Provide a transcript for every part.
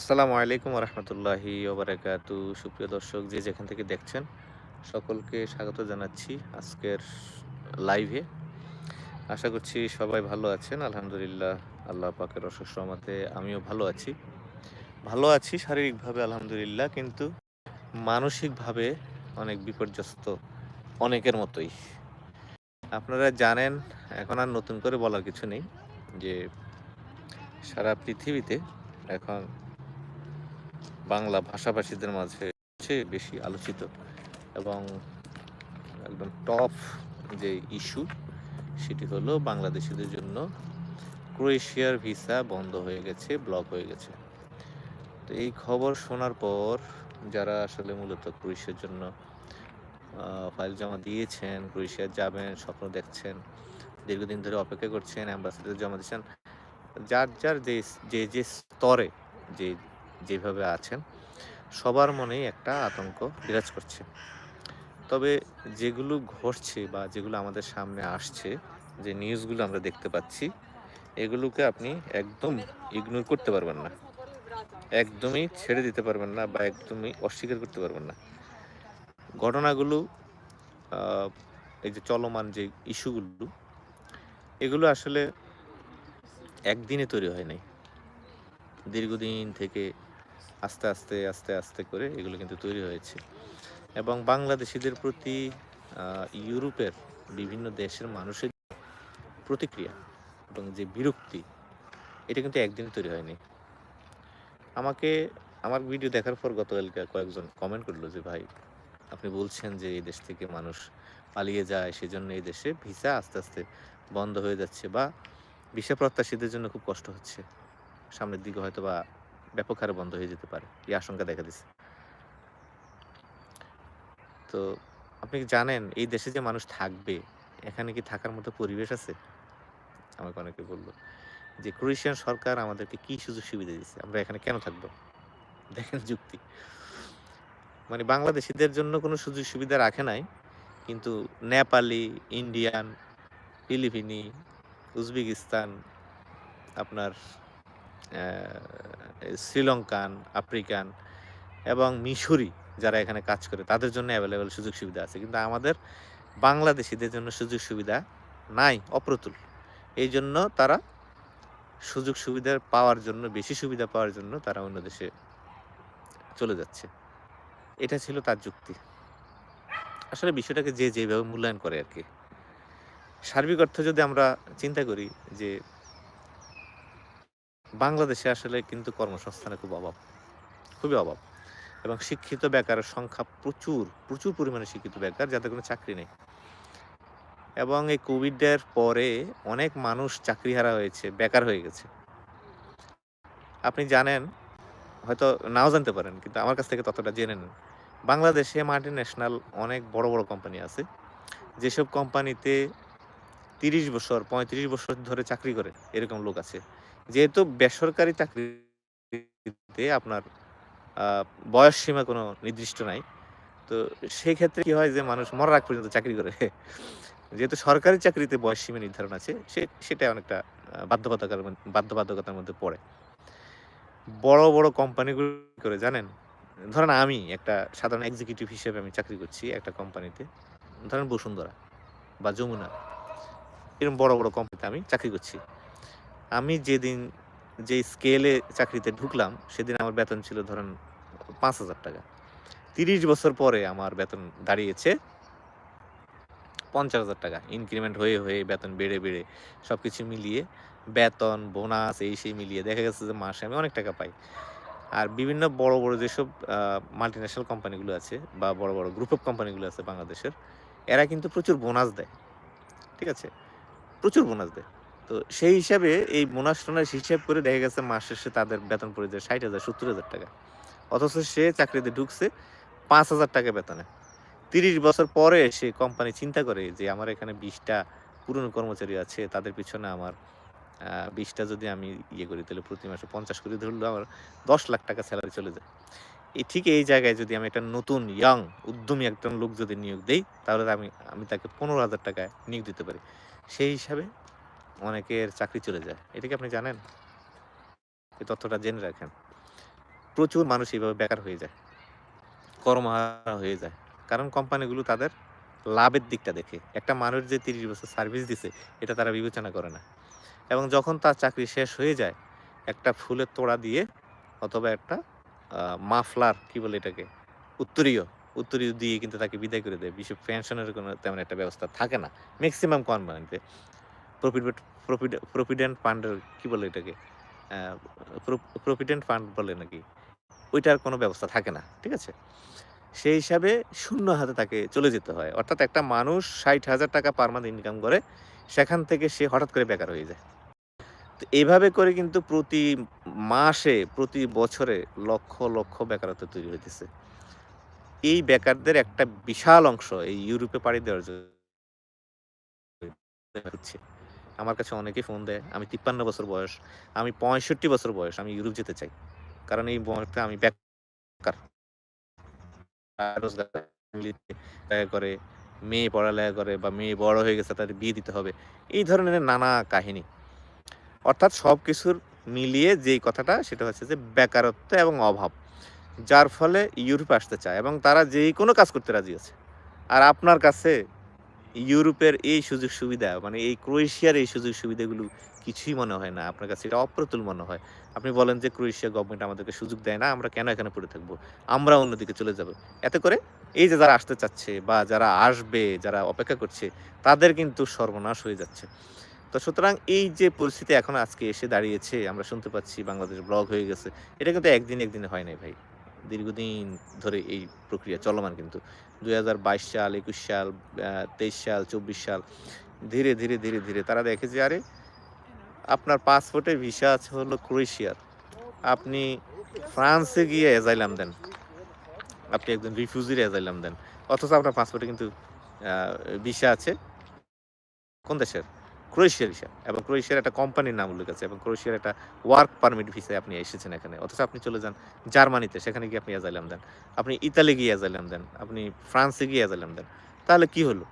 আসসালামু আলাইকুম রহমতুল্লাহি ওবরাকাতু। সুপ্রিয় দর্শক, যে যেখান থেকে দেখছেন, সকলকে স্বাগত জানাচ্ছি আজকের লাইভে। আশা করছি সবাই ভালো আছেন, আলহামদুলিল্লাহ, আল্লাহ পাকের অসুস্থ রহমতে আমিও ভালো আছি। ভালো আছি শারীরিকভাবে, আলহামদুলিল্লাহ, কিন্তু মানসিকভাবে অনেক বিপর্যস্ত অনেকের মতোই। আপনারা জানেন, এখন আর নতুন করে বলার কিছু নেই যে সারা পৃথিবীতে এখন বাংলা ভাষাভাষীদের মাঝে সবচেয়ে বেশি আলোচিত এবং একদম টপ যে ইস্যু সেটি হলো বাংলাদেশিদের জন্য ক্রোয়েশিয়ার ভিসা বন্ধ হয়ে গেছে ব্লক হয়ে গেছে। তো এই খবর শোনার পর যারা আসলে মূলত ক্রোয়েশিয়ার জন্য ফাইল জমা দিয়েছেন, ক্রোয়েশিয়া যাবেন, স্বপ্ন দেখছেন, দীর্ঘদিন ধরে অপেক্ষা করছেন অ্যাম্বাসেডার জমা দিচ্ছেন যার যার যে যে যে স্তরে, যে যেভাবে আছেন, সবার মনেই একটা আতঙ্ক বিরাজ করছে। তবে যেগুলো ঘটছে বা যেগুলো আমাদের সামনে আসছে, যে নিউজগুলো আমরা দেখতে পাচ্ছি, এগুলোকে আপনি একদম ইগনোর করতে পারবেন না। একদমই ছেড়ে দিতে পারবেন না বা একদমই অস্বীকার করতে পারবেন না। ঘটনাগুলো এই যে চলমান যে ইস্যুগুলো এগুলো আসলে একদিনে তৈরি হয় নাই। দীর্ঘদিন থেকে আস্তে আস্তে আস্তে আস্তে করে এগুলো কিন্তু তৈরি হয়েছে। এবং বাংলাদেশিদের প্রতি ইউরোপের বিভিন্ন দেশের মানুষের প্রতিক্রিয়া এবং যে বিরক্তি, এটা কিন্তু একদিনে তৈরি হয়নি। আমাকে, আমার ভিডিও দেখার পর গতকালকে কয়েকজন কমেন্ট করল যে, ভাই, আপনি বলছেন যে এই দেশ থেকে মানুষ পালিয়ে যায়, সেজন্য এই দেশে ভিসা আস্তে আস্তে বন্ধ হয়ে যাচ্ছে বা ভিসা প্রত্যাশীদের জন্য খুব কষ্ট হচ্ছে। সামনের দিকে হয়তো বা ব্যাপক হারে বন্ধ হয়ে যেতে পারে, এই আশঙ্কা দেখা দিচ্ছে তো আপনি কি জানেন, এই দেশে যে মানুষ থাকবে, এখানে কি থাকার মতো পরিবেশ আছে? আমাকে অনেকে বলল যে, ক্রোয়েশিয়ান সরকার আমাদেরকে কি সুযোগ সুবিধা দিচ্ছে আমরা এখানে কেন থাকব? দেখেন যুক্তি। মানে বাংলাদেশিদের জন্য কোনো সুযোগ সুবিধা রাখে নাই, কিন্তু নেপালি, ইন্ডিয়ান, ফিলিপিনি, উজবেকিস্তান, আপনার শ্রীলঙ্কান, আফ্রিকান এবং মিশরি যারা এখানে কাজ করে, তাদের জন্য অ্যাভেলেবেল সুযোগ সুবিধা আছে। কিন্তু আমাদের বাংলাদেশিদের জন্য সুযোগ সুবিধা নাই, অপ্রতুল। এই জন্য তারা সুযোগ সুবিধা পাওয়ার জন্য, বেশি সুবিধা পাওয়ার জন্য তারা অন্য দেশে চলে যাচ্ছে। এটা ছিল তার যুক্তি। আসলে বিষয়টাকে যে যেভাবে মূল্যায়ন করে আর কি। সার্বিক অর্থে যদি আমরা চিন্তা করি যে বাংলাদেশে আসলে কিন্তু কর্মসংস্থানের খুব অভাব। খুবই অভাব। এবং শিক্ষিত বেকারের সংখ্যা প্রচুর প্রচুর পরিমাণে শিক্ষিত বেকার, যাদের কোনো চাকরি নেই। এবং এই কোভিডের পরে অনেক মানুষ চাকরিহারা হয়েছে, বেকার হয়ে গেছে। আপনি জানেন, হয়তো নাও জানতে পারেন, কিন্তু আমার কাছ থেকে ততটা জেনে নেন। বাংলাদেশে মাল্টি ন্যাশনাল অনেক বড় বড় কোম্পানি আছে, যেসব কোম্পানিতে তিরিশ বছর, পঁয়ত্রিশ বছর ধরে চাকরি করে, এরকম লোক আছে। যেহেতু বেসরকারি চাকরিতে আপনার বয়স সীমা কোনো নির্দিষ্ট নাই, তো সেই ক্ষেত্রে কি হয় যে মানুষ মরার আগ পর্যন্ত চাকরি করে। যেহেতু সরকারি চাকরিতে বয়স সীমা নির্ধারণ আছে, সে সেটা অনেকটা বাধ্যবাধকতার বাধ্যবাধকতার মধ্যে পড়ে। বড় বড় কোম্পানিগুলো করে জানেন? ধরেন আমি একটা সাধারণ এক্সিকিউটিভ হিসেবে আমি চাকরি করছি একটা কোম্পানিতে। ধরেন বসুন্ধরা বা যমুনা এরকম বড় বড় কোম্পানিতে আমি চাকরি করছি। আমি যেদিন যে স্কেলে চাকরিতে ঢুকলাম, সেদিন আমার বেতন ছিল ধরেন পাঁচ হাজার টাকা। তিরিশ বছর পরে আমার বেতন দাঁড়িয়েছে পঞ্চাশ হাজার টাকা। ইনক্রিমেন্ট হয়ে হয়ে বেতন বেড়ে বেড়ে সব কিছু মিলিয়ে বেতন বোনাস এই সেই মিলিয়ে দেখা গেছে যে মাসে আমি অনেক টাকা পাই। আর বিভিন্ন বড় বড় যেসব মাল্টি ন্যাশনাল কোম্পানিগুলো আছে বা বড় বড় গ্রুপ অফ কোম্পানিগুলো আছে বাংলাদেশের, এরা কিন্তু প্রচুর বোনাস দেয়। ঠিক আছে? প্রচুর বোনাস দেয়। তো সেই হিসাবে এই বোনাস হিসাব করে দেখা গেছে মাস শেষে তাদের বেতন পড়ে যায় ষাট হাজার, সত্তর হাজার টাকা। অথচ সে চাকরিতে ঢুকছে পাঁচ হাজার টাকা বেতনে। তিরিশ বছর পরে সে কোম্পানি চিন্তা করে যে আমার এখানে বিশটা পুরনো কর্মচারী আছে, তাদের পিছনে আমার বিশটা যদি আমি ইয়ে করি, তাহলে প্রতি মাসে পঞ্চাশ করে ধরলে আমার দশ লাখ টাকা স্যালারি চলে যায়। এই ঠিক এই জায়গায় যদি আমি একটা নতুন ইয়াং উদ্যমী একজন লোক যদি নিয়োগ দেই, তাহলে আমি আমি তাকে পনেরো হাজার টাকায় নিয়োগ দিতে পারি। সেই হিসাবে অনেকের চাকরি চলে যায়। এটা কি আপনি জানেন? এই তথ্যটা জেনে রাখেন। প্রচুর মানুষ এইভাবে বেকার হয়ে যায়। কর্মহারা হয়ে যায়। কারণ কোম্পানিগুলো তাদের লাভের দিকটা দেখে। একটা মানুষ যে তিরিশ বছর সার্ভিস দিছে, এটা তারা বিবেচনা করে না। এবং যখন তার চাকরি শেষ হয়ে যায়, একটা ফুলের তোড়া দিয়ে অথবা একটা মাফলার, কি বলে এটাকে? উত্তরীয় উত্তরীয় দিয়ে কিন্তু তাকে বিদায় করে দেয়। বিশেষ পেনশনের কোনো তেমন একটা ব্যবস্থা থাকে না। ম্যাক্সিমাম কোম্পানিতে। প্রফিট প্রভিডেন্ট ফান্ডের কি বলে এটাকে? প্রভিডেন্ট ফান্ড বলে নাকি? ওইটার কোনো ব্যবস্থা থাকে না, ঠিক আছে? সেই হিসাবে শূন্য হাতে তাকে চলে যেতে হয়। অর্থাৎ একটা মানুষ ষাট হাজার টাকা পার মান্থ ইনকাম করে, সেখান থেকে সে হঠাৎ করে বেকার হয়ে যায়। তো এইভাবে করে কিন্তু প্রতি মাসে, প্রতি বছরে লক্ষ লক্ষ বেকারত্ব তৈরি হইতেছে। এই বেকারদের একটা বিশাল অংশ এই ইউরোপে পাড়ি দেওয়ার জন্য হচ্ছে। আমার কাছে অনেকেই ফোন দেয়, আমি তিপ্পান্ন বছর বয়স, আমি পঁয়ষট্টি বছর বয়স, আমি ইউরোপ যেতে চাই। কারণ এই বয়সটা আমি বেকার। রোজগার করে মেয়ে পড়ালেখা করে বা মেয়ে বড় হয়ে গেছে তাদের বিয়ে দিতে হবে, এই ধরনের নানা কাহিনী। অর্থাৎ সব কিছুর মিলিয়ে যেই কথাটা, সেটা হচ্ছে যে বেকারত্ব এবং অভাব, যার ফলে ইউরোপে আসতে চায় এবং তারা যেই কোনো কাজ করতে রাজি আছে। আর আপনার কাছে ইউরোপের এই সুযোগ সুবিধা মানে এই ক্রোয়েশিয়ার এই সুযোগ সুবিধাগুলো কিছুই মনে হয় না। আপনার কাছে এটা অপ্রতুল মনে হয়। আপনি বলেন যে ক্রোয়েশিয়া গভর্নমেন্ট আমাদেরকে সুযোগ দেয় না, আমরা কেন এখানে পড়ে থাকব? আমরা অন্যদিকে চলে যাব। এতে করে এই যে যারা আসতে চাচ্ছে বা যারা আসবে, যারা অপেক্ষা করছে, তাদের কিন্তু সর্বনাশ হয়ে যাচ্ছে। তো সুতরাং এই যে পরিস্থিতি এখন আজকে এসে দাঁড়িয়েছে, আমরা শুনতে পাচ্ছি বাংলাদেশ ব্লক হয়ে গেছে, এটা কিন্তু একদিন একদিনে হয় নাই ভাই। দীর্ঘদিন ধরে এই প্রক্রিয়া চলমান কিন্তু। দুই হাজার বাইশ সাল, একুশ সাল তেইশ সাল, চব্বিশ সাল, ধীরে ধীরে ধীরে ধীরে। তারা দেখে যে, আরে, আপনার পাসপোর্টের ভিসা আছে হলো ক্রোয়েশিয়ার। আপনি ফ্রান্সে গিয়ে এজাইলাম দেন। আপনি একজন রিফিউজির এজাইলাম দেন। অথচ আপনার পাসপোর্টে কিন্তু ভিসা আছে। কোন দেশের? ক্রোয়েশিয়ার ভিসা এবং ক্রোয়েশিয়ার একটা কোম্পানির নাম উল্লেখ আছে এবং ক্রোয়েশিয়ার একটা ওয়ার্ক পারমিট ভিসায় আপনি এসেছেন এখানে। অথচ আপনি চলে যান জার্মানিতে, সেখানে গিয়ে আপনি অ্যাজাইলাম দেন। আপনি ইতালি গিয়ে অ্যাজাইলাম দেন, আপনি ফ্রান্সে গিয়ে অ্যাজাইলাম দেন। তাহলে কি হলো?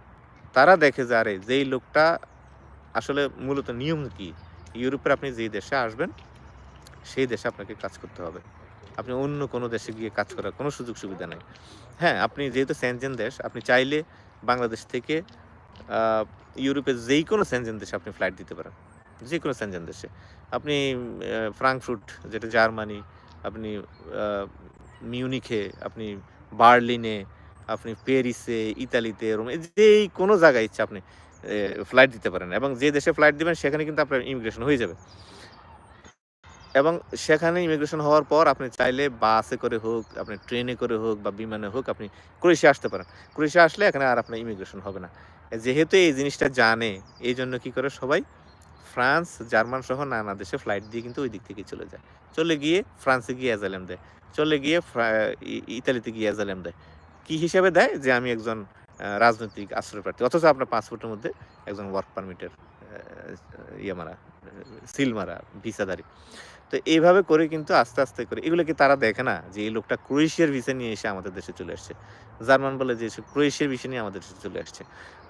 তারা দেখে যে, আরে, যেই লোকটা আসলে মূলত নিয়ম কি? ইউরোপের আপনি যেই দেশে আসবেন, সেই দেশে আপনাকে কাজ করতে হবে। আপনি অন্য কোনো দেশে গিয়ে কাজ করার কোনো সুযোগ সুবিধা নেই। হ্যাঁ আপনি যেহেতু সেনজেন দেশ, আপনি চাইলে বাংলাদেশ থেকে ইউরোপের যেই কোনো সেনজেন দেশে আপনি ফ্লাইট দিতে পারেন। যে কোনো সেনজেন দেশে। আপনি ফ্রাঙ্কফুট যেটা জার্মানি, আপনি মিউনিখে আপনি বার্লিনে আপনি প্যারিসে ইতালিতে রোমে যেই কোনো জায়গায় ইচ্ছা আপনি ফ্লাইট দিতে পারেন। এবং যে দেশে ফ্লাইট দিবেন, সেখানে কিন্তু আপনার ইমিগ্রেশন হয়ে যাবে। এবং সেখানে ইমিগ্রেশন হওয়ার পর আপনি চাইলে বাসে করে হোক, আপনি ট্রেনে করে হোক বা বিমানে হোক, আপনি ক্রোয়েশিয়া আসতে পারেন। ক্রোয়েশিয়া আসলে এখানে আর আপনার ইমিগ্রেশন হবে না। যেহেতু এই জিনিসটা জানে এই জন্য কি করে সবাই ফ্রান্স, জার্মান সহ নানা দেশে ফ্লাইট দিয়ে কিন্তু ওই দিক থেকে চলে যায়। চলে গিয়ে ফ্রান্সে গিয়ে অ্যাজালেম দেয়। চলে গিয়ে ইতালিতে গিয়ে অ্যাজালেম দেয়। কি হিসাবে দেয়? যে আমি একজন রাজনৈতিক আশ্রয় প্রার্থী অথচ আপনার পাসপোর্টের মধ্যে একজন ওয়ার্ক পারমিটের ইয়ে মারা সিল মারা ভিসাদারি তো এইভাবে করে কিন্তু আস্তে আস্তে করে, এগুলো কি তারা দেখে না যে এই লোকটা ক্রোয়েশিয়ার ভিসা নিয়ে এসে আমাদের দেশে চলে আসছে? জার্মান বলে যে ক্রোয়েশিয়ার ভিসা নিয়ে আমাদের দেশে চলে আসছে।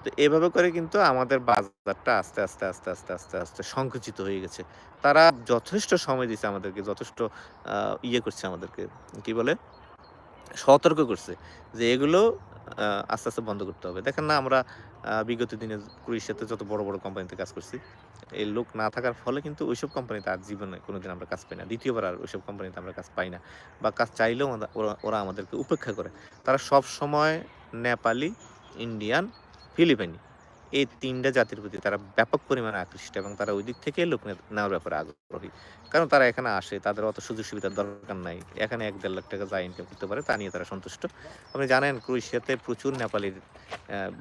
তো এভাবে করে কিন্তু আমাদের বাজারটা আস্তে আস্তে আস্তে আস্তে আস্তে আস্তে সংকুচিত হয়ে গেছে। তারা যথেষ্ট সময় দিচ্ছে আমাদেরকে, যথেষ্ট ইয়ে করছে আমাদেরকে, কি বলে? সতর্ক করছে যে এগুলো আস্তে আস্তে বন্ধ করতে হবে। দেখেন না, আমরা বিগত দিনে ক্রোয়েশিয়াতে যত বড় বড় কোম্পানিতে কাজ করছি, এই লোক না থাকার ফলে কিন্তু ওইসব কোম্পানিতে আর জীবনে কোনো দিন আমরা কাজ পাই না। দ্বিতীয়বার আর ওইসব কোম্পানিতে আমরা কাজ পাই না বা কাজ চাইলেও ওরা আমাদেরকে উপেক্ষা করে। তারা সব সময় নেপালি, ইন্ডিয়ান, ফিলিপাইনি। এই তিনটা জাতির প্রতি তারা ব্যাপক পরিমাণে আকৃষ্ট এবং তারা ওই দিক থেকে লোক নেওয়ার ব্যাপারে আগ্রহী। কারণ তারা এখানে আসে, তাদের অত সুযোগ সুবিধার দরকার নাই। এখানে এক দেড় লাখ টাকা যা ইনকাম করতে পারে তা নিয়ে তারা সন্তুষ্ট। আপনি জানেন ক্রোয়েশিয়াতে প্রচুর নেপালির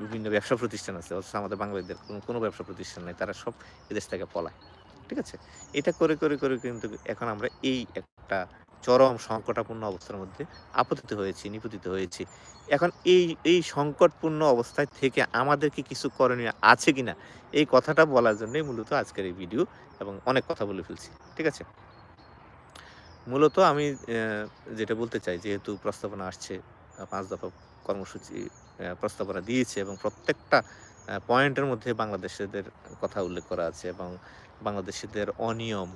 বিভিন্ন ব্যবসা প্রতিষ্ঠান আছে। অথচ আমাদের বাংলাদেশের কোনো কোনো ব্যবসা প্রতিষ্ঠান নেই। তারা সব এদেশ থেকে পলায়। ঠিক আছে? এটা করে করে করে কিন্তু এখন আমরা এই একটা চরম সংকটাপূর্ণ অবস্থার মধ্যে আপতিত হয়েছি, নিপতিত হয়েছি। এখন এই এই সংকটপূর্ণ অবস্থায় থেকে আমাদের কি কিছু করণীয় আছে কিনা? এই কথাটা বলার জন্যই মূলত আজকের এই ভিডিও এবং অনেক কথা বলে ফেলছি, ঠিক আছে? মূলত আমি যেটা বলতে চাই, যেহেতু প্রস্তাবনা আসছে, পাঁচ দফা কর্মসূচি প্রস্তাবনা দিয়েছে এবং প্রত্যেকটা পয়েন্টের মধ্যে বাংলাদেশের কথা উল্লেখ করা আছে এবং বাংলাদেশিদের অনিয়ম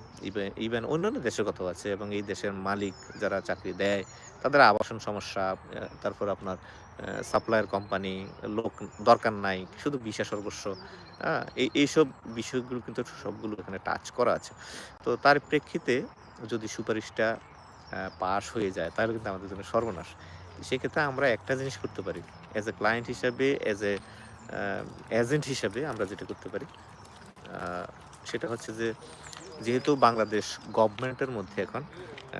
ইভেন অন্যান্য দেশের কথাও আছে এবং এই দেশের মালিক যারা চাকরি দেয়, তাদের আবাসন সমস্যা তারপর আপনার সাপ্লায়ার কোম্পানি লোক দরকার নাই, শুধু বিশা সর্বস্ব এই, এইসব বিষয়গুলো কিন্তু সবগুলো এখানে টাচ করা আছে। তো তার প্রেক্ষিতে যদি সুপারিশটা পাস হয়ে যায়, তাহলে কিন্তু আমাদের জন্য সর্বনাশ। সেক্ষেত্রে আমরা একটা জিনিস করতে পারি অ্যাজ এ ক্লায়েন্ট হিসাবে অ্যাজ এ এজেন্ট হিসাবে আমরা যেটা করতে পারি সেটা হচ্ছে যে, যেহেতু বাংলাদেশ গভর্নমেন্টের মধ্যে এখন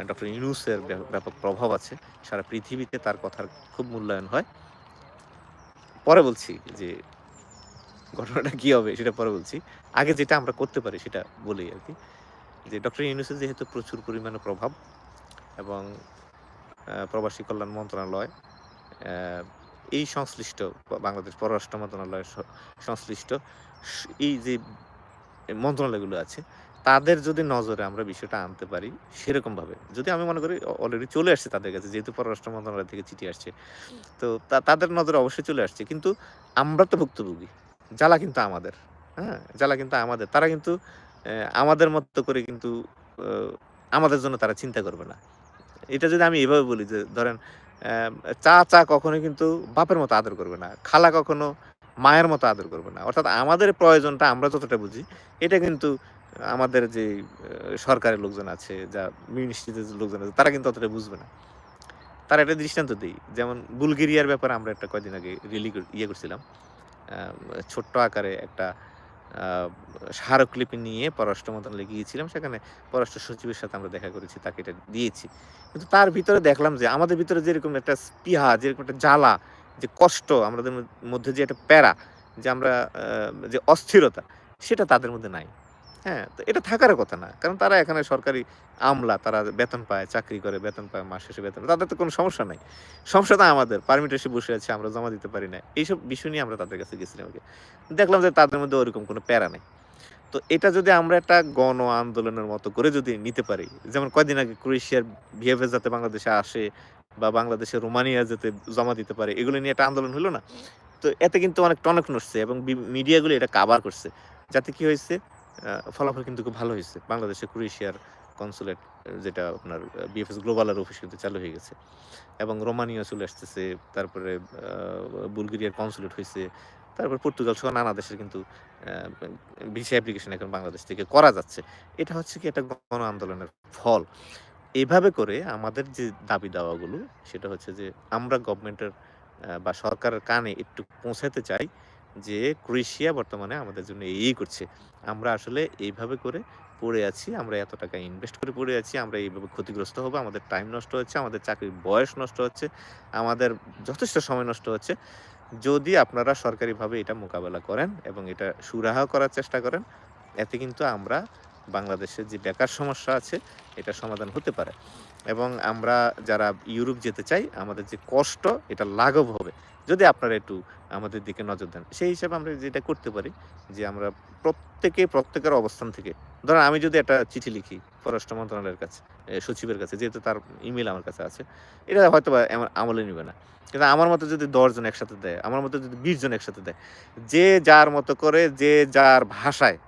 ডক্টর ইউনুসের ব্যাপ- ব্যাপক প্রভাব আছে, সারা পৃথিবীতে তার কথার খুব মূল্যায়ন হয়। পরে বলছি যে, ঘটনাটা কি হবে সেটা পরে বলছি। আগে যেটা আমরা করতে পারি সেটা বলি আর কি, যে ডক্টর ইউনুসের যেহেতু প্রচুর পরিমাণে প্রভাব এবং প্রবাসী কল্যাণ মন্ত্রণালয় এই সংশ্লিষ্ট, বাংলাদেশ পররাষ্ট্র মন্ত্রণালয়ের সংশ্লিষ্ট এই যে মন্ত্রণালয়গুলো আছে, তাদের যদি নজরে আমরা বিষয়টা আনতে পারি সেরকমভাবে। যদি আমি মনে করি অলরেডি চলে আসছে তাদের কাছে, যেহেতু পররাষ্ট্র মন্ত্রণালয় থেকে চিঠি আসছে। তো তাদের নজরে অবশ্যই চলে আসছে। কিন্তু আমরা তো ভুক্তভোগী, জ্বালা কিন্তু আমাদের হ্যাঁ? জ্বালা কিন্তু আমাদের। তারা কিন্তু আমাদের মতো করে কিন্তু আমাদের জন্য তারা চিন্তা করবে না। এটা যদি আমি এভাবে বলি যে, ধরেন চা চা কখনো কিন্তু বাপের মতো আদর করবে না। খালা কখনো মায়ের মতো আদর করবে না। অর্থাৎ আমাদের প্রয়োজনটা আমরা যতটা বুঝি, এটা কিন্তু আমাদের যে সরকারের লোকজন আছে, যা মিনিস্ট্রিতে লোকজন আছে, তারা কিন্তু অতটা বুঝবে না। তারা একটা দৃষ্টান্ত দিই। যেমন বুলগেরিয়ার ব্যাপারে আমরা একটা কয়দিন আগে রিলি ইয়ে করছিলাম। ছোট্ট আকারে একটা স্মারকলিপি নিয়ে পররাষ্ট্র মন্ত্রণালয়ে গিয়েছিলাম। সেখানে পররাষ্ট্র সচিবের সাথে আমরা দেখা করেছি, তাকে এটা দিয়েছি। কিন্তু তার ভিতরে দেখলাম যে, আমাদের ভিতরে যেরকম একটা স্পিহা, যেরকম একটা জ্বালা যে কষ্ট, আমাদের মধ্যে যে একটা প্যারা, যে আমরা যে অস্থিরতা, সেটা তাদের মধ্যে নাই। হ্যাঁ তো এটা থাকার কথা না। কারণ তারা এখানে সরকারি আমলা, তারা বেতন পায়, চাকরি করে, বেতন পায়, মাস শেষে বেতন, তাদের তো কোনো সমস্যা নাই। সমস্যাটা আমাদের পারমিট এসে বসে আছে, আমরা জমা দিতে পারি না। এইসব বিষয় নিয়ে আমরা তাদের কাছে গেছিলাম আগে। দেখলাম যে তাদের মধ্যে ওরকম কোনো প্যারা নেই। তো এটা যদি আমরা একটা গণ আন্দোলনের মতো করে যদি নিতে পারি, যেমন কয়দিন আগে ক্রোয়েশিয়ার বিহেভিয়ার যাতে বাংলাদেশে আসে বা বাংলাদেশে রোমানিয়া যাতে জমা দিতে পারে, এগুলো নিয়ে একটা আন্দোলন হলো না। তো এতে কিন্তু অনেক টনক নড়ছে এবং মিডিয়াগুলো এটা কাভার করছে। যাতে কি হয়েছে ফলাফল কিন্তু খুব ভালো হয়েছে। বাংলাদেশে ক্রোয়েশিয়ার কনসুলেট যেটা আপনার বিএফএস গ্লোবালের অফিস কিন্তু চালু হয়ে গেছে। এবং রোমানিয়া চলে আসতেছে, তারপরে বুলগেরিয়ার কনসুলেট হয়েছে তারপর পর্তুগাল সহ নানা দেশের কিন্তু ভিসা অ্যাপ্লিকেশন এখন বাংলাদেশ থেকে করা যাচ্ছে। এটা হচ্ছে কি একটা গণ আন্দোলনের ফল। এভাবে করে আমাদের যে দাবি দাওয়াগুলো, সেটা হচ্ছে যে আমরা গভর্নমেন্টের বা সরকারের কানে একটু পৌঁছাতে চাই যে ক্রোয়েশিয়া বর্তমানে আমাদের জন্য এই করছে। আমরা আসলে এইভাবে করে পড়ে আছি, আমরা এত টাকা ইনভেস্ট করে পড়ে আছি, আমরা এইভাবে ক্ষতিগ্রস্ত হব, আমাদের টাইম নষ্ট হচ্ছে, আমাদের চাকরির বয়স নষ্ট হচ্ছে, আমাদের যথেষ্ট সময় নষ্ট হচ্ছে। যদি আপনারা সরকারিভাবে এটা মোকাবেলা করেন এবং এটা সুরাহা করার চেষ্টা করেন, এতে কিন্তু আমরা বাংলাদেশের যে বেকার সমস্যা আছে, এটা সমাধান হতে পারে। এবং আমরা যারা ইউরোপ যেতে চাই, আমাদের যে কষ্ট, এটা লাঘব হবে। যদি আপনারা একটু আমাদের দিকে নজর দেন। সেই হিসাবে আমরা যেটা করতে পারি, যে আমরা প্রত্যেকে, প্রত্যেকের অবস্থান থেকে, ধরেন আমি যদি একটা চিঠি লিখি পররাষ্ট্র মন্ত্রণালয়ের কাছে সচিবের কাছে, যেহেতু তার ইমেল আমার কাছে আছে, এটা হয়তো বা আমলে নিবে না। কিন্তু আমার মতো যদি দশজন একসাথে দেয়, আমার মতো যদি বিশজন একসাথে দেয়, যে যার মতো করে, যে যার ভাষায়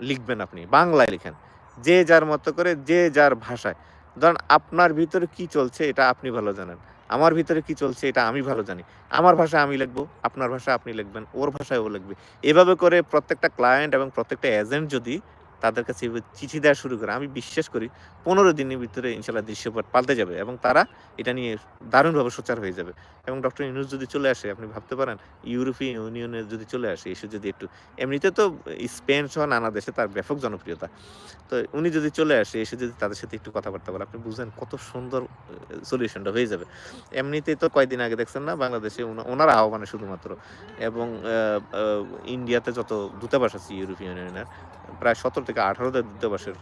লিখবেন আপনি, বাংলায় লিখেন। যে যার মতো করে, যে যার ভাষায়। ধরেন আপনার ভিতরে কি চলছে, এটা আপনি ভালো জানেন। আমার ভিতরে কি চলছে, এটা আমি ভালো জানি। আমার ভাষা আমি লিখব, আপনার ভাষা আপনি লিখবেন, ওর ভাষায় ও লিখবে। এভাবে করে প্রত্যেকটা ক্লায়েন্ট এবং প্রত্যেকটা এজেন্ট যদি তাদের কাছে চিঠি দেওয়া শুরু করে। আমি বিশ্বাস করি পনেরো দিনের ভিতরে ইনশাল্লাহ দৃশ্যপট পাল্টে যাবে এবং তারা এটা নিয়ে দারুণভাবে সোচ্চার হয়ে যাবে। এবং ডক্টর ইউনুস যদি চলে আসে, আপনি ভাবতে পারেন ইউরোপীয় ইউনিয়নে যদি চলে আসে, এসে যদি একটু এমনিতে তো স্পেন সহ নানা দেশে তার ব্যাপক জনপ্রিয়তা। তো উনি যদি চলে আসে, এসে যদি তাদের সাথে একটু কথাবার্তা বলে, আপনি বুঝেন কত সুন্দর সলিউশনটা হয়ে যাবে। এমনিতে তো কয়দিন আগে দেখছেন না, বাংলাদেশে ওনার আহ্বানে শুধুমাত্র। এবং ইন্ডিয়াতে যত দূতাবাস আছে ইউরোপিয়ান ইউনিয়নের, প্রায় সতেরো থেকে আঠারোটা দূতাবাসের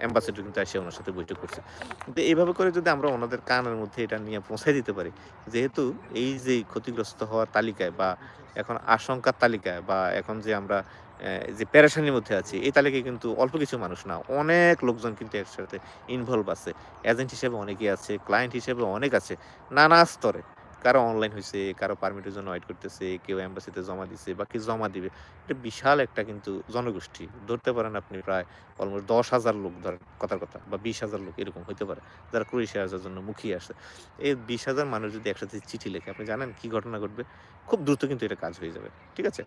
অ্যাম্বাসেডর কিন্তু এসে ওনার সাথে বৈঠক করছে। কিন্তু এইভাবে করে যদি আমরা ওনাদের কানের মধ্যে এটা নিয়ে পৌঁছাই দিতে পারি, যেহেতু এই যে ক্ষতিগ্রস্ত হওয়ার তালিকায় বা এখন আশঙ্কার তালিকায় বা এখন যে আমরা যে প্যারেশানির মধ্যে আছি, এই তালিকায় কিন্তু অল্প কিছু মানুষ না, অনেক লোকজন কিন্তু একসাথে ইনভলভ আছে। এজেন্ট হিসেবে অনেকেই আছে ক্লায়েন্ট হিসেবে অনেক আছে, নানা স্তরে। কারও অনলাইন হয়েছে কারও পারমিটের জন্য ওয়েট করতেছে, কেউ অ্যাম্বাসিতে জমা দিছে বা কেউ জমা দিবে, এটা বিশাল একটা কিন্তু জনগোষ্ঠী। ধরতে পারেন আপনি প্রায় অলমোস্ট দশ হাজার লোক, ধরেন কথার কথা, বা বিশ হাজার লোক, এরকম হতে পারে, যারা ক্রোয়েশিয়া আসার জন্য মুখিয়ে আসে। এই বিশ হাজার মানুষ যদি একসাথে চিঠি লেখে, আপনি জানেন কি ঘটনা ঘটবে? খুব দ্রুত কিন্তু এটা কাজ হয়ে যাবে, ঠিক আছে?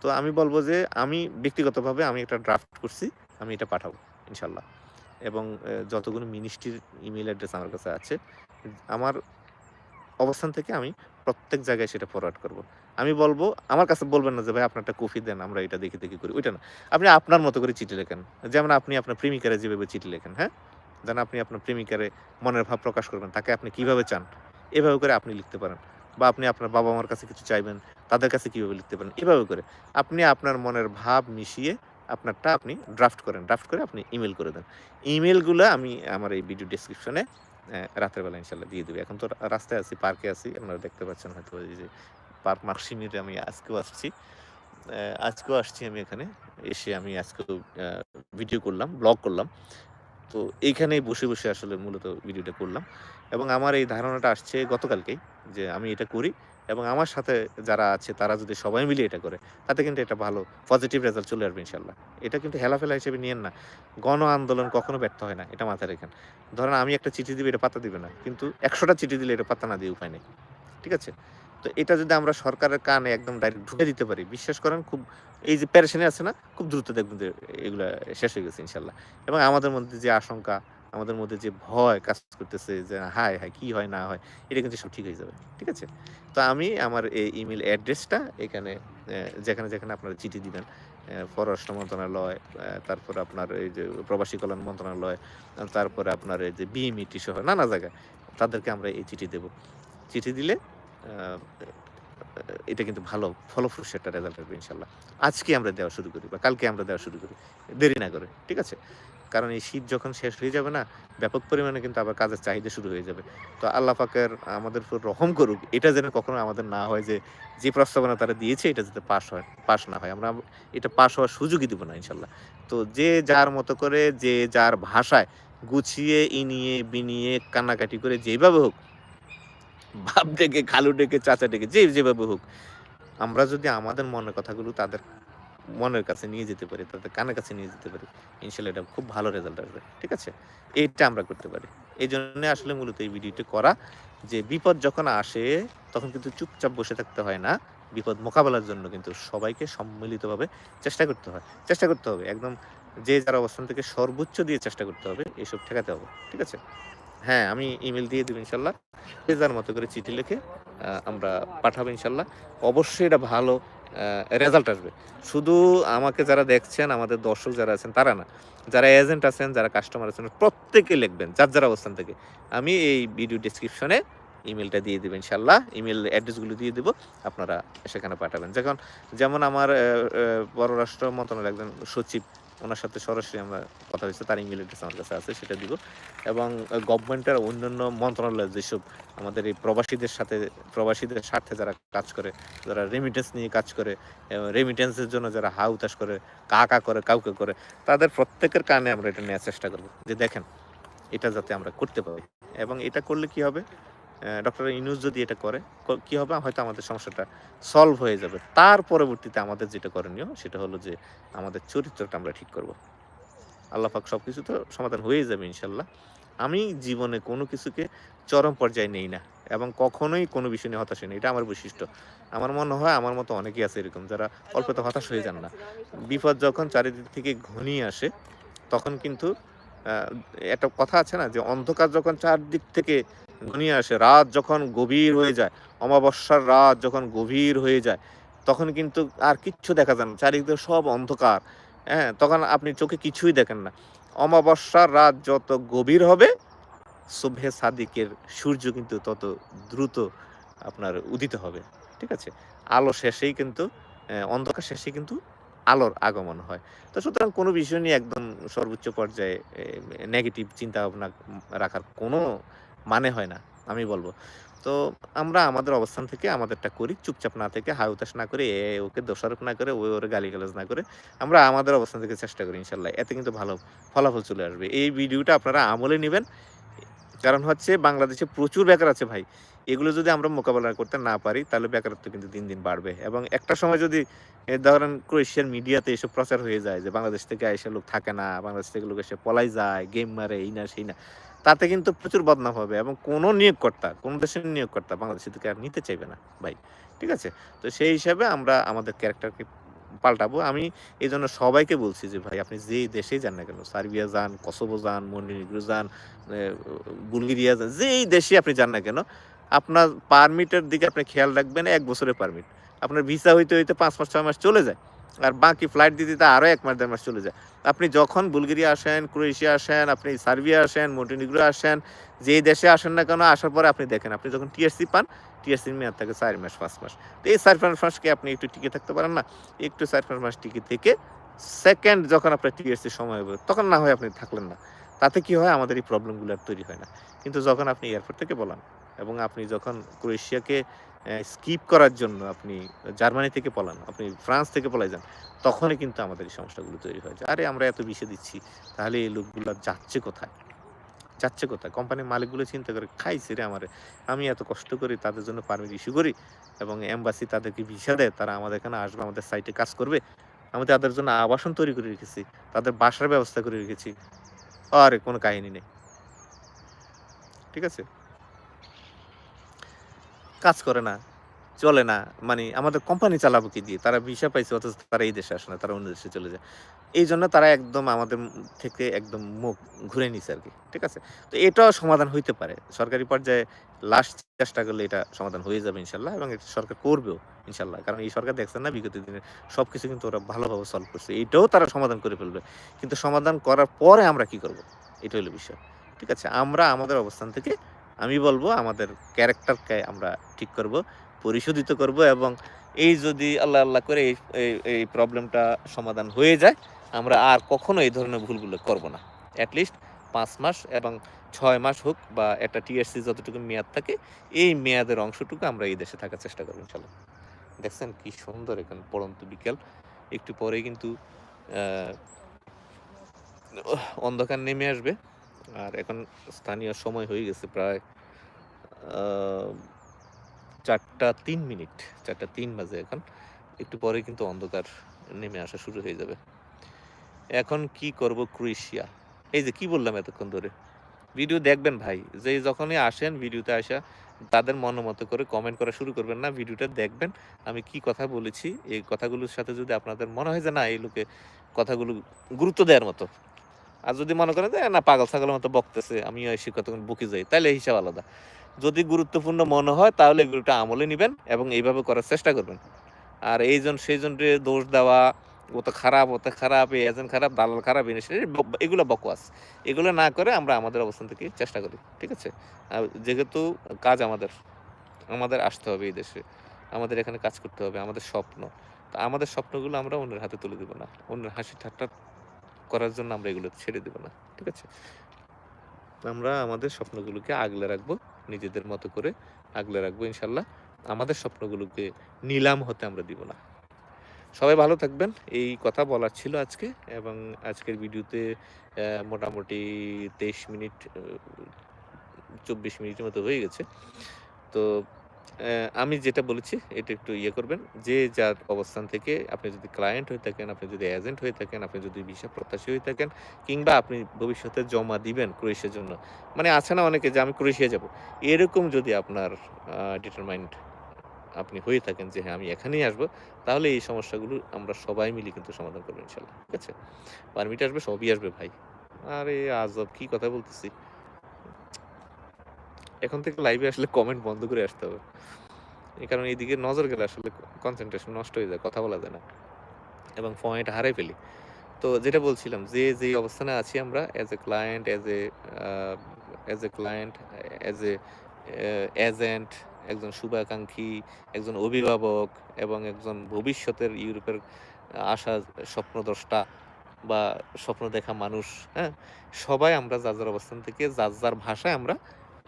তো আমি বলব যে, আমি ব্যক্তিগতভাবে আমি একটা ড্রাফট করছি, আমি এটা পাঠাবো, ইনশাল্লাহ। এবং যতগুলো মিনিস্ট্রির ইমেল অ্যাড্রেস আমার কাছে আছে, আমার অবস্থান থেকে আমি প্রত্যেক জায়গায় সেটা ফরওয়ার্ড করব। আমি বলব, আমার কাছে বলবেন না যে, ভাই, আপনারটা কফি দেন, আমরা এটা দেখে দেখে করি। ওইটা না। আপনি আপনার মতো করে চিঠি লেখেন। যেমন আপনি আপনার প্রেমিকারে যেভাবে চিঠি লেখেন হ্যাঁ? যেন আপনি আপনার প্রেমিকারে মনের ভাব প্রকাশ করবেন, তাকে আপনি কীভাবে চান? এভাবে করে আপনি লিখতে পারেন। বা আপনি আপনার বাবা মার কাছে কিছু চাইবেন, তাদের কাছে কীভাবে লিখতে পারেন, এভাবে করে। আপনি আপনার মনের ভাব মিশিয়ে আপনারটা আপনি ড্রাফট করেন ড্রাফট করে আপনি ইমেল করে দেন। ইমেলগুলো আমি আমার এই ভিডিও ডিসক্রিপশনে রাতের বেলা ইনশাল্লাহ দিয়ে দেবে। এখন তো রাস্তায় আছি, পার্কে আছি, আপনারা দেখতে পাচ্ছেন হয়তো যে পার্ক মার্কসিমিরে আমি আজকেও আসছি। আজকেও আসছি আমি এখানে, এসে আমি আজকেও ভিডিও করলাম ব্লগ করলাম। তো এইখানেই বসে বসে আসলে মূলত ভিডিওটা করলাম। এবং আমার এই ধারণাটা আসছে গতকালকেই যে আমি এটা করি। এবং আমার সাথে যারা আছে, তারা যদি সবাই মিলে এটা করে, তাতে কিন্তু এটা ভালো পজিটিভ রেজাল্ট চলে আসবে ইনশাল্লাহ এটা কিন্তু হেলাফেলা হিসেবে নিয়েন না। গণ আন্দোলন কখনো ব্যর্থ হয় না, এটা মাথায় রেখেন। ধরেন আমি একটা চিঠি দিবে, এটা পাত্তা দিবে না, কিন্তু একশোটা চিঠি দিলে এটা পাত্তা না দিয়ে উপায় নেই, ঠিক আছে? তো এটা যদি আমরা সরকারের কানে একদম ডাইরেক্ট ঢুকে দিতে পারি, বিশ্বাস করেন খুব, এই যে প্যারেশানি আছে না, খুব দ্রুত দেখবেন যে এগুলা শেষ হয়ে গেছে ইনশাল্লাহ এবং আমাদের মধ্যে যে আশঙ্কা আমাদের মধ্যে যে ভয় কাজ করতেছে যে, হায় হায়, কি হয়, না হয়? এটা কিন্তু সব ঠিক হয়ে যাবে, ঠিক আছে? তো আমি আমার এই ইমেল অ্যাড্রেসটা এখানে যেখানে যেখানে আপনারা চিঠি দিবেন পররাষ্ট্র মন্ত্রণালয় তারপর আপনার এই যে প্রবাসী কল্যাণ মন্ত্রণালয় তারপরে আপনার এই যে বিএমইটি সহ নানা জায়গায়, তাদেরকে আমরা এই চিঠি দেব। চিঠি দিলে এটা কিন্তু ভালো ফলপ্রসূ একটা রেজাল্ট আসবে ইনশাল্লাহ। আজকে আমরা দেওয়া শুরু করি বা কালকে আমরা দেওয়া শুরু করি, দেরি না করে, ঠিক আছে? কারণ এই শীত যখন শেষ হয়ে যাবে না, ব্যাপক পরিমাণে কিন্তু আবার কাজের চাহিদা শুরু হয়ে যাবে। তো আল্লাহ পাকের আমাদের উপর রহম করুক, এটা যেন কখনো আমাদের না হয় যে যে প্রস্তাবনা তারা দিয়েছে, এটা যাতে পাশ হয়, পাশ না হয়। আমরা এটা পাশ হওয়ার সুযোগই দিব না, ইনশাল্লাহ। তো যে যার মতো করে, যে যার ভাষায় গুছিয়ে, ইনিয়ে, বিনিয়ে, কান্নাকাটি করে যেভাবে হোক, বাপ ডেকে, খালু ডেকে, চাচা ডেকে, যে যেভাবে হোক, আমরা যদি আমাদের মনের কথাগুলো তাদের মনের কাছে নিয়ে যেতে পারি, তাদের কানের কাছে নিয়ে যেতে পারি, ইনশাল্লাহ এটা খুব ভালো রেজাল্ট আসবে, ঠিক আছে? এইটা আমরা করতে পারি। এই জন্য আসলে মূলত এই ভিডিওটি করা যে বিপদ যখন আসে, তখন কিন্তু চুপচাপ বসে থাকতে হয় না। বিপদ মোকাবেলার জন্য কিন্তু সবাইকে সম্মিলিতভাবে চেষ্টা করতে হয়, চেষ্টা করতে হবে। একদম যে যার অবস্থান থেকে সর্বোচ্চ দিয়ে চেষ্টা করতে হবে, এসব ঠেকাতে হবে, ঠিক আছে? হ্যাঁ আমি ইমেল দিয়ে দেবো ইনশাল্লাহ। যে যার মতো করে চিঠি লিখে আমরা পাঠাবো ইনশাল্লাহ। অবশ্যই এটা ভালো রেজাল্ট আসবে। শুধু আমাকে যারা দেখছেন, আমাদের দর্শক যারা আছেন, তারা না, যারা এজেন্ট আছেন, যারা কাস্টমার আছেন, প্রত্যেকে লিখবেন, যার যার অবস্থান থেকে। আমি এই ভিডিও ডিসক্রিপশনে ইমেলটা দিয়ে দেবেন ইনশাল্লাহ ইমেল অ্যাড্রেসগুলো দিয়ে দেবো, আপনারা সেখানে পাঠাবেন। যখন যেমন আমার পররাষ্ট্র মন্ত্রণালয়ের একজন সচিব ওনার সাথে সরাসরি আমরা কথা হয়েছে, তার ইমেল অ্যাড্রেস আমার কাছে আছে, সেটা দিব। এবং গভর্নমেন্টের অন্যান্য মন্ত্রণালয় যেসব আমাদের এই প্রবাসীদের সাথে, প্রবাসীদের স্বার্থে যারা কাজ করে, যারা রেমিটেন্স নিয়ে কাজ করে রেমিটেন্সের জন্য যারা হা উতাস করে, কাকা করে, কাউকে করে, তাদের প্রত্যেকের কানে আমরা এটা নেওয়ার চেষ্টা করব। যে দেখেন, এটা যাতে আমরা করতে পারি। এবং এটা করলে কি হবে? ডক্টর ইনুস যদি এটা করে, ক- হবে? হয়তো আমাদের সমস্যাটা সলভ হয়ে যাবে। তার পরবর্তীতে আমাদের যেটা করণীয়, সেটা হলো যে আমাদের চরিত্রটা আমরা ঠিক করব। আল্লাহ পাক সব কিছু তো সমাধান হয়ে যাবে ইনশাল্লাহ। আমি জীবনে কোনো কিছুকে চরম পর্যায়ে নেই না, এবং কখনোই কোনো বিষয় নিয়ে হতাশ হই না। এটা আমার বৈশিষ্ট্য। আমার মনে হয় আমার মতো অনেকেই আছে এরকম, যারা অল্পতে হতাশ হয়ে যান না। বিপদ যখন চারিদিক থেকে ঘনিয়ে আসে, তখন কিন্তু একটা কথা আছে না যে অন্ধকার যখন চারদিক থেকে ঘনিয়ে আসে, রাত যখন গভীর হয়ে যায়, অমাবস্যার রাত যখন গভীর হয়ে যায়, তখন কিন্তু আর কিচ্ছু দেখা যায় না, চারিদিকে সব অন্ধকার। হ্যাঁ তখন আপনি চোখে কিছুই দেখেন না। অমাবস্যার রাত যত গভীর হবে, শুভে সাদিকের সূর্য কিন্তু তত দ্রুত আপনার উদিত হবে। ঠিক আছে? আলো শেষেই কিন্তু অন্ধকার শেষে কিন্তু আলোর আগমন হয়। তো সুতরাং কোনো বিষয় নিয়ে একদম সর্বোচ্চ পর্যায়ে নেগেটিভ চিন্তা ভাবনা রাখার কোনো মানে হয় না, আমি বলব। তো আমরা আমাদের অবস্থান থেকে আমাদেরটা করি, চুপচাপ না থেকে, হায় উতাস না করে, এ, ওকে দোষারোপ না করে, ওই ওরে গালিগালাজ না করে, আমরা আমাদের অবস্থান থেকে চেষ্টা করি ইনশাল্লাহ এতে কিন্তু ভালো ফলাফল চলে আসবে। এই ভিডিওটা আপনারা আমলে নেবেন। কারণ হচ্ছে বাংলাদেশে প্রচুর বেকার আছে ভাই। এগুলো যদি আমরা মোকাবেলা করতে না পারি, তাহলে বেকারত্ব কিন্তু দিন দিন বাড়বে। এবং একটা সময় যদি ধরেন ক্রোয়েশিয়ার মিডিয়াতে এসব প্রচার হয়ে যায় যে বাংলাদেশ থেকে এসে লোক থাকে না, বাংলাদেশ থেকে লোক এসে পলাই যায়, গেম মারে, এই না, সেই না, তাতে কিন্তু প্রচুর বদনাম হবে। এবং কোনো নিয়োগকর্তা, কোনো দেশের নিয়োগকর্তা বাংলাদেশ থেকে আর নিতে চাইবে না ভাই, ঠিক আছে? তো সেই হিসাবে আমরা আমাদের ক্যারেক্টারকে পাল্টাবো। আমি এই জন্য সবাইকে বলছি যে ভাই, আপনি যেই দেশেই যান না কেন, সার্বিয়া যান, কসোভো যান মন্ডিনিগ্রো যান বুলগেরিয়া যান, যেই দেশে আপনি যান না কেন আপনার পারমিটের দিকে আপনি খেয়াল রাখবেন, এক বছরের পারমিট আপনার ভিসা হইতে হইতে পাঁচ মাস, ছয় মাস চলে যায়। আর বাকি ফ্লাইট দিতে দিতে আরও এক মাস, দেড় মাস চলে যায়। আপনি যখন বুলগেরিয়া আসেন, ক্রোয়েশিয়া আসেন, আপনি সার্বিয়া আসেন, মন্টিনিগ্রো আসেন, যেই দেশে আসেন না কেন, আসার পরে আপনি দেখেন, আপনি যখন টিএসসি পান টিএসসির মেয়াদ থাকে চার মাস, পাঁচ মাস। তো এই চার, পাঁচ মাসকে আপনি একটু টিকে থাকতে পারেন না। একটু চার, পাঁচ মাস টিকে থেকে সেকেন্ড যখন আপনার টিএসসি সময় হবে, তখন না হয় আপনি থাকলেন না। তাতে কি হয়, আমাদের এই প্রবলেমগুলো আর তৈরি হয় না। কিন্তু যখন আপনি এয়ারপোর্ট থেকে বলান এবং আপনি যখন ক্রোয়েশিয়াকে স্কিপ করার জন্য আপনি জার্মানি থেকে পলান, আপনি ফ্রান্স থেকে পলাই যান, তখনই কিন্তু আমাদের এই সমস্যাগুলো তৈরি হয় যে আরে, আমরা এত বিষে দিচ্ছি, তাহলে এই লোকগুলো যাচ্ছে কোথায়? যাচ্ছে কোথায়? কোম্পানির মালিকগুলো চিন্তা করে, খাইছে রে আমারে, আমি এত কষ্ট করি, তাদের জন্য পারমিট ইস্যু করি এবং এম্বাসি তাদেরকে ভিসা দেয়, তারা আমাদের এখানে আসবে, আমাদের সাইটে কাজ করবে, আমি তাদের জন্য আবাসন তৈরি করে রেখেছি, তাদের বাসার ব্যবস্থা করে রেখেছি। আরে, কোনো কাহিনী নেই। ঠিক আছে? কাজ করে না, চলে না। মানে আমাদের কোম্পানি চালাবো কি দিয়ে? তারা ভিসা পাইছে, অথচ তারা এই দেশে আসে না, তারা অন্য দেশে চলে যায়। এই জন্য তারা একদম আমাদের থেকে একদম মুখ ঘুরে নিছে আর কি, ঠিক আছে? তো এটাও সমাধান হইতে পারে। সরকারি পর্যায়ে লাস্ট চেষ্টা করলে এটা সমাধান হয়ে যাবে ইনশাল্লাহ এবং এটা সরকার করবেও ইনশাল্লাহ। কারণ এই সরকার দেখছেন না, বিগত দিনে সব কিছু কিন্তু ওরা ভালোভাবে সলভ করছে। এইটাও তারা সমাধান করে ফেলবে। কিন্তু সমাধান করার পরে আমরা কি করব? এটা হলো বিষয়, ঠিক আছে? আমরা আমাদের অবস্থান থেকে আমি বলব আমাদের ক্যারেক্টারকে আমরা ঠিক করব, পরিশোধিত করব এবং এই যদি আল্লাহ আল্লাহ করে এই, এই- প্রবলেমটা সমাধান হয়ে যায়, আমরা আর কখনো এই ধরনের ভুলগুলো করব না। অ্যাটলিস্ট পাঁচ মাস এবং ছয় মাস হোক বা একটা টিএসসি যতটুকু মেয়াদ থাকে, এই মেয়াদের অংশটুকু আমরা এই দেশে থাকার চেষ্টা করব ইনশাল্লাহ। দেখছেন কি সুন্দর এখানে পড়ন্ত বিকেল, একটু পরে কিন্তু অন্ধকার নেমে আসবে। আর এখন স্থানীয় সময় হয়ে গেছে প্রায় চারটা তিন মিনিট, চারটা তিন বাজে এখন। একটু পরে কিন্তু অন্ধকার নেমে আসা শুরু হয়ে যাবে। এখন কি করব ক্রোয়েশিয়া? এই যে কি বললাম এতক্ষণ ধরে? ভিডিও দেখবেন ভাই, যে যখনই আসেন ভিডিওতে আসা, তাদের মন মতো করে কমেন্ট করা শুরু করবেন না, ভিডিওটা দেখবেন। আমি কি কথা বলেছি, এই কথাগুলোর সাথে যদি আপনাদের মনে হয় যে না, এই লোকে কথাগুলো গুরুত্ব দেওয়ার মতো আর যদি মনে করেন যে, না, পাগল ছাগলের মতো বকতেছে, আমিও এসে কতক্ষণ বকে যাই, তাহলে হিসাব আলাদা। যদি গুরুত্বপূর্ণ মনে হয়, তাহলে এগুলোটা আমলে নেবেন এবং এইভাবে করার চেষ্টা করবেন। আর এইজন, সেইজনকে দোষ দেওয়া, ও তো খারাপ, ও তো খারাপ, এই এজেন্ট খারাপ, দালাল খারাপ এগুলো বকওয়াস এগুলো না করে আমরা আমাদের অবস্থান থেকে চেষ্টা করি, ঠিক আছে? আর যেহেতু কাজ আমাদের আমাদের আসতে হবে এই দেশে, আমাদের এখানে কাজ করতে হবে, আমাদের স্বপ্ন, তা আমাদের স্বপ্নগুলো আমরা অন্যের হাতে তুলে দেবো না, অন্যের হাসি ঠাট্টা করার জন্য আমরা এগুলো ছেড়ে দেবো না, ঠিক আছে? আমরা আমাদের স্বপ্নগুলোকে আগলে রাখব, নিজেদের মতো করে আগলে রাখব ইনশাল্লাহ। আমাদের স্বপ্নগুলোকে নিলাম হতে আমরা দিব না। সবাই ভালো থাকবেন, এই কথা বলার ছিল আজকে এবং আজকের ভিডিওতে মোটামুটি তেইশ মিনিট চব্বিশ মিনিটের মতো হয়ে গেছে। তো আমি যেটা বলেছি, এটা একটু ইয়ে করবেন। যে যার অবস্থান থেকে আপনি যদি ক্লায়েন্ট হয়ে থাকেন, আপনি যদি এজেন্ট হয়ে থাকেন, আপনি যদি ভিসা প্রত্যাশী হয়ে থাকেন, কিংবা আপনি ভবিষ্যতে জমা দিবেন ক্রোয়েশিয়ার জন্য। মানে আছে না অনেকে যে, আমি ক্রোয়েশিয়া যাব? এরকম যদি আপনার ডিটারমাইন্ড আপনি হয়ে থাকেন যে হ্যাঁ আমি এখানেই আসব, তাহলে এই সমস্যাগুলো আমরা সবাই মিলে কিন্তু সমাধান করব ইনশাল্লাহ। ঠিক আছে? পারমিট আসবে, সবই আসবে ভাই। আরে আজব, কি কথা বলতেছি? এখন থেকে লাইভে আসলে কমেন্ট বন্ধ করে আসতে হবে। এই কারণে এইদিকে নজর গেলে আসলে কনসেন্ট্রেশন নষ্ট হয়ে যায়, কথা বলা যায় না। এবং পয়েন্ট হারাই ফেলি। তো যেটা বলছিলাম যে যে অবস্থানে আছি আমরা as a client as a as a client as a agent একজন শুভাকাঙ্ক্ষী, একজন অভিভাবক এবং একজন ভবিষ্যতের ইউরোপের আশা, স্বপ্নদ্রষ্টা বা স্বপ্ন দেখা মানুষ হ্যাঁ? সবাই আমরা যার যার অবস্থান থেকে, যার যার ভাষায় আমরা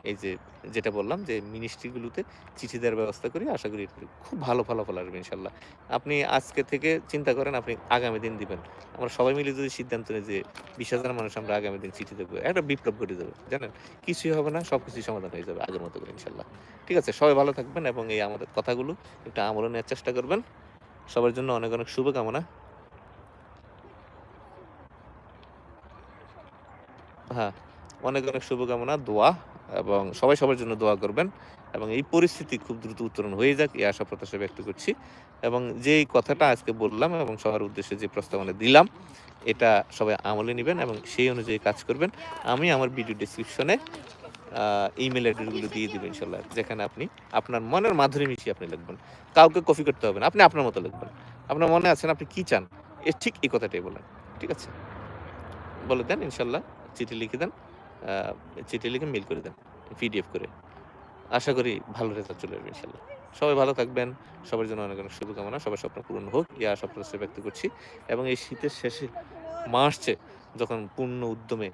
এই যে, যেটা বললাম যে মিনিস্ট্রিগুলোতে চিঠি দেওয়ার ব্যবস্থা করি, আশা করি খুব ভালো ফলাফল আসবে ইনশাল্লাহ। আপনি আজকে থেকে চিন্তা করেন, আপনি আগামী দিন দিবেন। আমরা সবাই মিলে যদি সিদ্ধান্ত নিই যে, বিশ হাজার মানুষ আমরা আগামী দিন চিঠি দেবো, একটা বিপ্লব ঘটে যাবে, জানেন? কিছুই হবে না সব কিছুই সমাধান হয়ে যাবে আগের মতো করে ইনশাল্লাহ। ঠিক আছে, সবাই ভালো থাকবেন এবং এই আমাদের কথাগুলো একটু আমলে নেওয়ার চেষ্টা করবেন। সবার জন্য অনেক অনেক শুভকামনা। হ্যাঁ অনেক অনেক শুভকামনা, দোয়া। এবং সবাই সবার জন্য দোয়া করবেন এবং এই পরিস্থিতি খুব দ্রুত উত্তরণ হয়ে যাক, এই আশা প্রত্যাশা ব্যক্ত করছি। এবং যেই কথাটা আজকে বললাম এবং সবার উদ্দেশ্যে যে প্রস্তাবনা দিলাম, এটা সবাই আমলে নেবেন এবং সেই অনুযায়ী কাজ করবেন। আমি আমার ভিডিও ডিসক্রিপশনে ইমেল অ্যাড্রেসগুলো দিয়ে দেবেন ইনশাল্লাহ যেখানে আপনি আপনার মনের মাধুরী মিশিয়ে আপনি লিখবেন। কাউকে কপি করতে হবে না, আপনি আপনার মতো লিখবেন। আপনার মনে আছেন আপনি কি চান, এ ঠিক এই কথাটাই বলেন, ঠিক আছে? বলে দেন ইনশাল্লাহ চিঠি লিখে দেন। চিঠি লিখে মিল করে দেন পিডিএফ করে। আশা করি ভালো রেজাল্ট চলে আসবে ইনশাল্লাহ সবাই ভালো থাকবেন, সবার জন্য অনেক অনেক শুভকামনা, সবার স্বপ্ন পূরণ হোক আশা প্রত্যাশা ব্যক্ত করছি। এবং এই শীতের শেষে, মার্চে যখন পূর্ণ উদ্যমে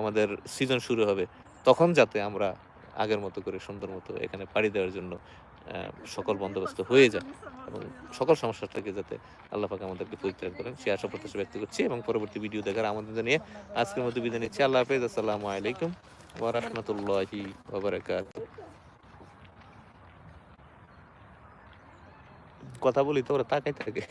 আমাদের সিজন শুরু হবে, তখন যাতে আমরা আগের মতো করে সুন্দর মতো এখানে পাড়ি দেওয়ার জন্য সকল বন্দোবস্ত হয়ে যায় এবং সকল সমস্যাটাকে যাতে আল্লাহ পাক আমাদেরকে পরিত্রাণ করেন। সে আশা প্রত্যাশা ব্যক্ত করছি এবং পরবর্তী ভিডিও দেখার আমাদের নিয়ে আজকের মধ্যে বিদায় নিচ্ছি। আল্লাহ হাফেজ, আসসালামু আলাইকুম ওয়ারহমতুল্লাহি কথা বলি তো, ওরা তাকাই থাকে।